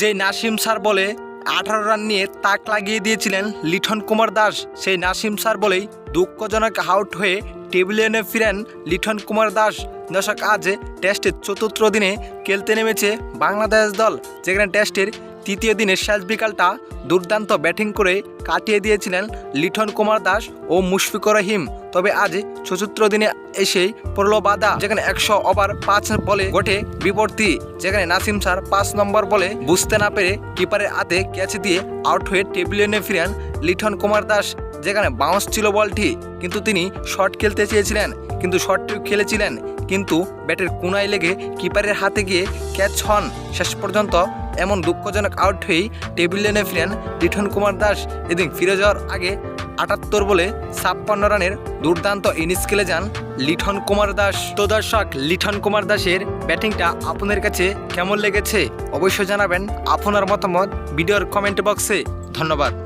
যে নাসিম স্যার বলে আঠারো রান নিয়ে তাক লাগিয়ে দিয়েছিলেন লিঠন কুমার দাস, সেই নাসিম স্যার বলেই দুঃখজনক আউট হয়ে টেবিলে এনে ফিরেন লিঠন কুমার দাস। দর্শক, আজ টেস্টের চতুর্থ দিনে খেলতে নেমেছে বাংলাদেশ দল, যেখানে টেস্টের তৃতীয় দিনের শেষ বিকালটা দুর্দান্ত ব্যাটিং করে কাটিয়ে দিয়েছিলেন লিঠন কুমার দাস ও মুশফিকুর রহিম। তবে আজ চতুর্থ দিনে এসেই পড়ল বাধা, যেখানে একশো ওভার পাঁচ বলে ঘটে বিপত্তি, যেখানে নাসিম স্যার পাঁচ নম্বর বলে বুঝতে না পেরে কিপারের হাতে ক্যাচ দিয়ে আউট হয়ে টেবিলে এনে ফিরেন লিঠন কুমার দাস, যেখানে বাউন্স ছিল বলটি। কিন্তু তিনি শট খেলতে চেয়েছিলেন, কিন্তু শটটিও খেলেছিলেন, কিন্তু ব্যাটের কোনায় লেগে কিপারের হাতে গিয়ে ক্যাচ হন। শেষ পর্যন্ত এমন দুঃখজনক আউট হয়েই টেবিল লেনে ফিরেন লিঠন কুমার দাস। এদিন ফিরে যাওয়ার আগে আটাত্তর বলে ছাপ্পান্ন রানের দুর্দান্ত ইনিংস খেলে যান লিঠন কুমার দাস। তো দর্শক লিঠন কুমার দাসের ব্যাটিংটা আপনার কাছে কেমন লেগেছে? অবশ্যই জানাবেন আপনার মতামত ভিডিওর কমেন্ট বক্সে। ধন্যবাদ।